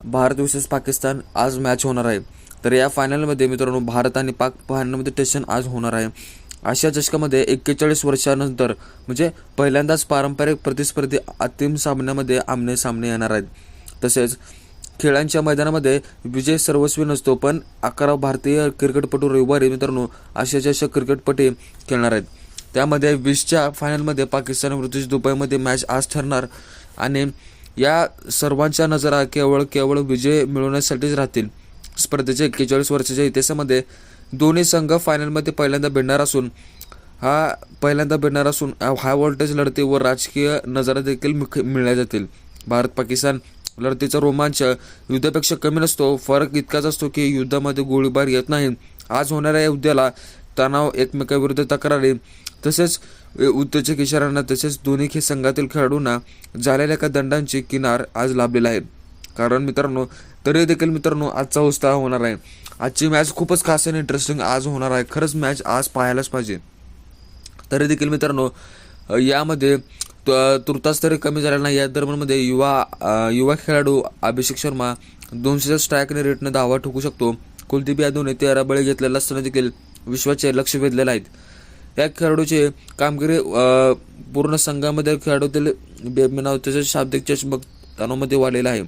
Bharat versus Pakistan आज match होणार आहे. तर या फायनलमध्ये मित्रांनो भारत आणि पाक फायनलमध्ये टेशन आज होणार आहे. आशिया चषकामध्ये एक्केचाळीस वर्षानंतर म्हणजे पहिल्यांदाच पारंपरिक प्रतिस्पर्धी अंतिम सामन्यामध्ये आमने सामने येणार आहेत. तसेच खेळांच्या मैदानामध्ये विजय सर्वस्वी नसतो पण अकरा भारतीय क्रिकेटपटू रविवारी मित्रांनो आशिया चषक क्रिकेटपटी खेळणार आहेत. त्यामध्ये वीसच्या फायनलमध्ये पाकिस्तान विरुद्ध दुबईमध्ये मॅच आज ठरणार आणि या सर्वांच्या नजरा केवळ केवळ विजय मिळवण्यासाठीच राहतील. स्पर्धेच्या एक्केचाळीस वर्षाच्या इतिहासामध्ये दोन्ही संघ फायनलमध्ये पहिल्यांदा भिडणार असून हा पहिल्यांदा भिडणार असून हाय व्होल्टेज लढती व राजकीय नजरा देखील मिळल्या जातील. भारत पाकिस्तान लढतीचा रोमांच युद्धापेक्षा कमी नसतो फरक इतकाच असतो की युद्धामध्ये गोळीबार येत नाही. आज होणाऱ्या या युद्धाला तणाव एकमेकाविरुद्ध तक्रारी तसेच उद्योजक इशारांना तसेच दोन्ही खे संघातील खेळाडूंना झालेल्या एका दंडांची किनार आज लाभलेला आहे. कारण मित्रांनो तरी देखील मित्रांनो आजचा उत्साह होणार आहे. आजची मॅच खूपच खास आणि इंटरेस्टिंग आज होणार आहे. खरंच मॅच आज पाहायलाच पाहिजे. तरी देखील मित्रांनो यामध्ये तुर्तास तरी कमी झालेला नाही. या दरम्यानमध्ये युवा युवा खेळाडू अभिषेक शर्मा दोनशेच्या स्ट्रायकने रेटनं धावा ठोकू शकतो. कुलदीप यादवने तेरा बळी घेतलेला असताना देखील विश्वाचे लक्ष वेधलेलं आहेत. त्या खेळाडूची कामगिरी पूर्ण संघामध्ये खेळाडूतील बेमिनाव तसेच शाब्दिक चषमक तणावमध्ये वाढलेला आहे.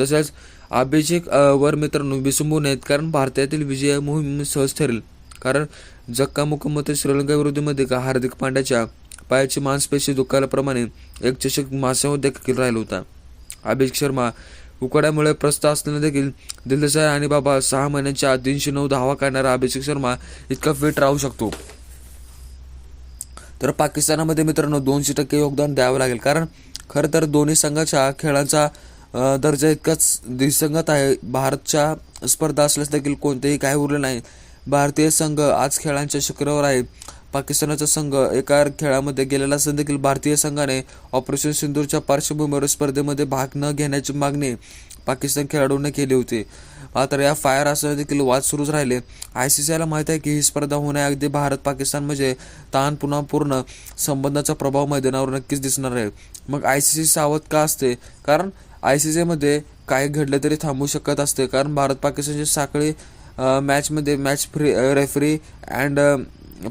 तसेच अभिषेक वर मित्रांनो विसंबू नयेत कारण भारतातील विजय मोहीम सहज ठरेल. कारण जक्कामुक्कामध्ये श्रीलंका विरुद्धमध्ये का हार्दिक पांड्याच्या पायाची मांसपेशी दुखाल्याप्रमाणे एक चषक मासावर देखील राहिला होता. अभिषेक शर्मा उकड्यामुळे प्रस्थ असताना देखील दिलसाय आणि बाबा सहा महिन्यांच्या तीनशे नऊ धावा काढणारा अभिषेक शर्मा इतका फिट राहू शकतो. तर पाकिस्तानामध्ये मित्रांनो दोनशे टक्के योगदान द्यावं लागेल. कारण खरं तर दोन्ही संघाच्या खेळांचा दर्जा इतकाच दिसंगत आहे. भारतच्या स्पर्धा असल्यास देखील कोणतेही काय उरले नाही. भारतीय संघ आज खेळांच्या शिखरावर आहे. पाकिस्तानाचा संघ एका खेळामध्ये गेलेला असून देखील भारतीय संघाने ऑपरेशन सिंदूरच्या पार्श्वभूमीवर स्पर्धेमध्ये भाग न घेण्याची मागणी पाकिस्तान खेळाडूंनी केले होते. मात्र या फायर असं देखील वाद सुरूच राहिले. आय सी सी आयला माहीत आहे की ही स्पर्धा होण्या अगदी भारत पाकिस्तान म्हणजे ताण पुन्हा पूर्ण संबंधाचा प्रभाव मैदानावर नक्कीच दिसणार आहे. मग आय सी सी सावध का असते? कारण आय सी सीमध्ये काय घडलं तरी थांबू शकत असते. कारण भारत पाकिस्तानची साखळी मॅचमध्ये मॅच फ्री रेफरी अँड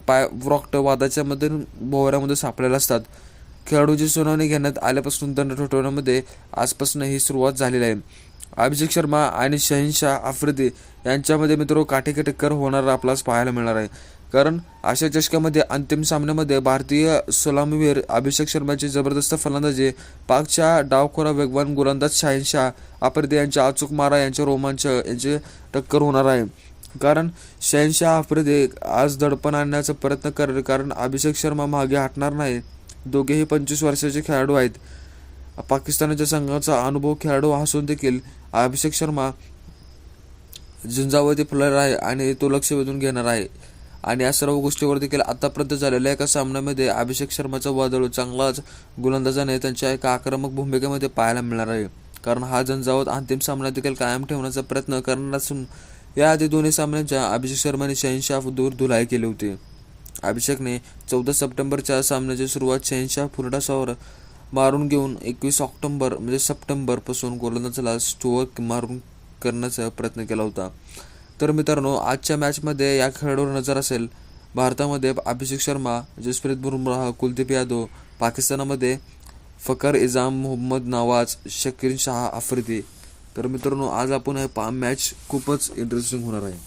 पाय व्रॉक्ट वादाच्या मध्ये भोवऱ्यामध्ये सापडलेले असतात. खेळाडूची सुनावणी घेण्यात आल्यापासून दंड ठोठवण्यामध्ये आजपासून ही सुरुवात झालेली आहे. अभिषेक शर्मा आणि शहनशाह आफ्रिदी यांच्यामध्ये मित्र काठी टक्कर होणार आपल्याला पाहायला मिळणार आहे. कारण अशा चषकामध्ये अंतिम सामन्यामध्ये भारतीय सलामीवीर अभिषेक शर्माची जबरदस्त फलंदाजी पाकच्या डावखोरा वेगवान गोलंदाज शहनशाह आफ्रिदी यांच्या अचूक मारा यांच्या रोमांच यांचे टक्कर होणार आहे. कारण शहनशाह आफ्रिदी आज दडपण आणण्याचा प्रयत्न करेल कारण अभिषेक शर्मा मागे हटणार नाही. दोघेही पंचवीस वर्षाचे खेळाडू आहेत. पाकिस्तानाच्या संघाचा अनुभव खेळाडू असून देखील अभिषेक शर्मा झुंजावरती फुलणार आहे आणि तो लक्ष वेधून घेणार आहे. आणि या सर्व गोष्टीवर देखील आतापर्यंत झालेल्या एका सामन्यामध्ये अभिषेक शर्माचा वादळ चांगलाच गोलंदाजाने त्यांच्या एका आक्रमक भूमिकेमध्ये पाहायला मिळणार आहे. कारण हा झंझावत अंतिम सामना देखील कायम ठेवण्याचा प्रयत्न करणार असून याआधी दोन्ही सामन्यांच्या अभिषेक शर्माने शहनशाह दूर धुलाई केली होती. अभिषेकने चौदा सप्टेंबरच्या सामन्याची सुरुवात शहनशाह फुरडासावर मारून घेऊन एकवीस ऑक्टोबर म्हणजे सप्टेंबरपासून गोलंदाजाला स्टोअर मारून करण्याचा प्रयत्न केला होता. तर मित्रांनो आजच्या मॅचमध्ये या खेळाडूवर नजर असेल भारतामध्ये अभिषेक शर्मा जसप्रीत बुमराह कुलदीप यादव पाकिस्तानामध्ये फकर इजाम मोहम्मद नवाज शकीर शाह आफ्रिदी. तर मित्रांनो आज आपण हे पा मॅच खूपच इंटरेस्टिंग होणार आहे.